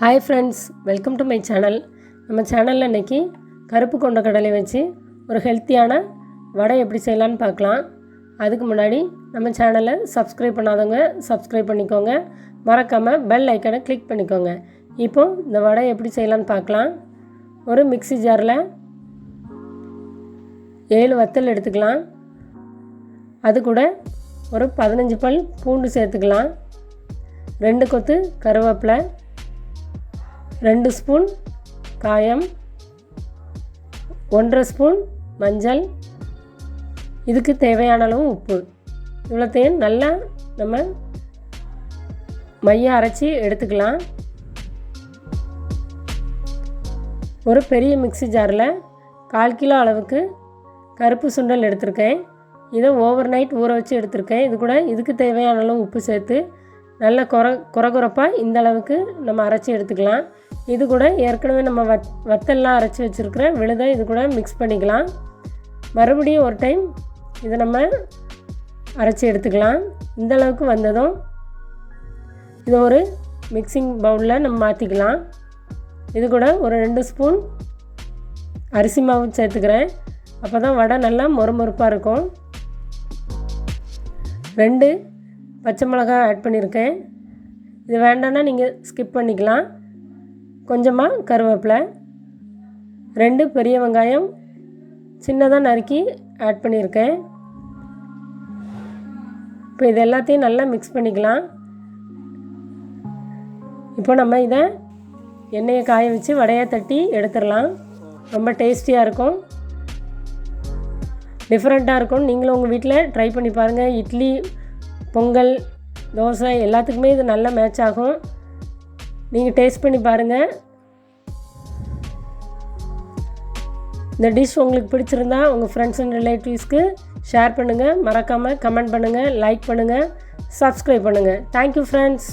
Hi friends welcome to my channel நம்ம சேனலில் இன்றைக்கி கருப்பு கொண்ட கடலை வச்சு ஒரு ஹெல்த்தியான வடை எப்படி செய்யலான்னு பார்க்கலாம். அதுக்கு முன்னாடி நம்ம சேனலை சப்ஸ்கிரைப் பண்ணாதவங்க சப்ஸ்கிரைப் பண்ணிக்கோங்க. மறக்காமல் பெல் ஐக்கனை கிளிக் பண்ணிக்கோங்க. இப்போது இந்த வடை எப்படி செய்யலான்னு பார்க்கலாம். ஒரு மிக்ஸி ஜாரில் ஏழு வத்தல் எடுத்துக்கலாம். அது கூட ஒரு பதினஞ்சு பல் பூண்டு சேர்த்துக்கலாம். ரெண்டு கொத்து கருவேப்பிலை ரெண்டு ஸ்பூன் காயம் ஒன்றரை ஸ்பூன் மஞ்சள். இதுக்கு தேவையான அளவு உப்பு. இவ்வளோத்தையும் நல்லா நம்ம மைய அரைச்சி எடுத்துக்கலாம். ஒரு பெரிய மிக்ஸி ஜாரில் கால் கிலோ அளவுக்கு கருப்பு சுண்டல் எடுத்திருக்கேன். இதை ஓவர் நைட் ஊற வச்சு எடுத்திருக்கேன். இது கூட இதுக்கு தேவையான அளவு உப்பு சேர்த்து நல்ல குற குறகுறப்பாக இந்த அளவுக்கு நம்ம அரைச்சி எடுத்துக்கலாம். இது கூட ஏற்கனவே நம்ம வத் வத்தெல்லாம் அரைச்சி வச்சுருக்கிற விழுதை இது கூட மிக்ஸ் பண்ணிக்கலாம். மறுபடியும் ஒரு டைம் இதை நம்ம அரைச்சி எடுத்துக்கலாம். இந்த அளவுக்கு வந்ததும் இது ஒரு மிக்சிங் பவுலில் நம்ம மாற்றிக்கலாம் இது கூட ஒரு ரெண்டு ஸ்பூன் அரிசி மாவு சேர்த்துக்கிறேன். அப்போ தான் வடை நல்லா மொறுமொறுப்பாக இருக்கும். ரெண்டு பச்சை மிளகாய் ஆட் பண்ணியிருக்கேன். இது வேண்டாம்னா நீங்கள் ஸ்கிப் பண்ணிக்கலாம். கொஞ்சமாக கருவேப்பிலை ரெண்டு பெரிய வெங்காயம் சின்னதாக நறுக்கி ஆட் பண்ணியிருக்கேன். இப்போ இது எல்லாத்தையும் நல்லா மிக்ஸ் பண்ணிக்கலாம். இப்போ நம்ம இதை எண்ணெயை காய வச்சு வடையை தட்டி எடுத்துடலாம். ரொம்ப டேஸ்டியாக இருக்கும். டிஃப்ரெண்ட்டாக இருக்கும். நீங்களும் உங்கள் வீட்டில் ட்ரை பண்ணி பாருங்கள் இட்லி பொங்கல் தோசை எல்லாத்துக்குமே இது நல்ல மேட்ச் ஆகும். நீங்கள் டேஸ்ட் பண்ணி பாருங்கள் இந்த டிஷ் உங்களுக்கு பிடிச்சிருந்தா உங்கள் ஃப்ரெண்ட்ஸ் அண்ட் ரிலேட்டிவ்ஸ்க்கு ஷேர் பண்ணுங்கள் மறக்காமல் கமெண்ட் பண்ணுங்கள் லைக் பண்ணுங்கள் சப்ஸ்கிரைப் பண்ணுங்கள் தேங்க்யூ ஃப்ரெண்ட்ஸ்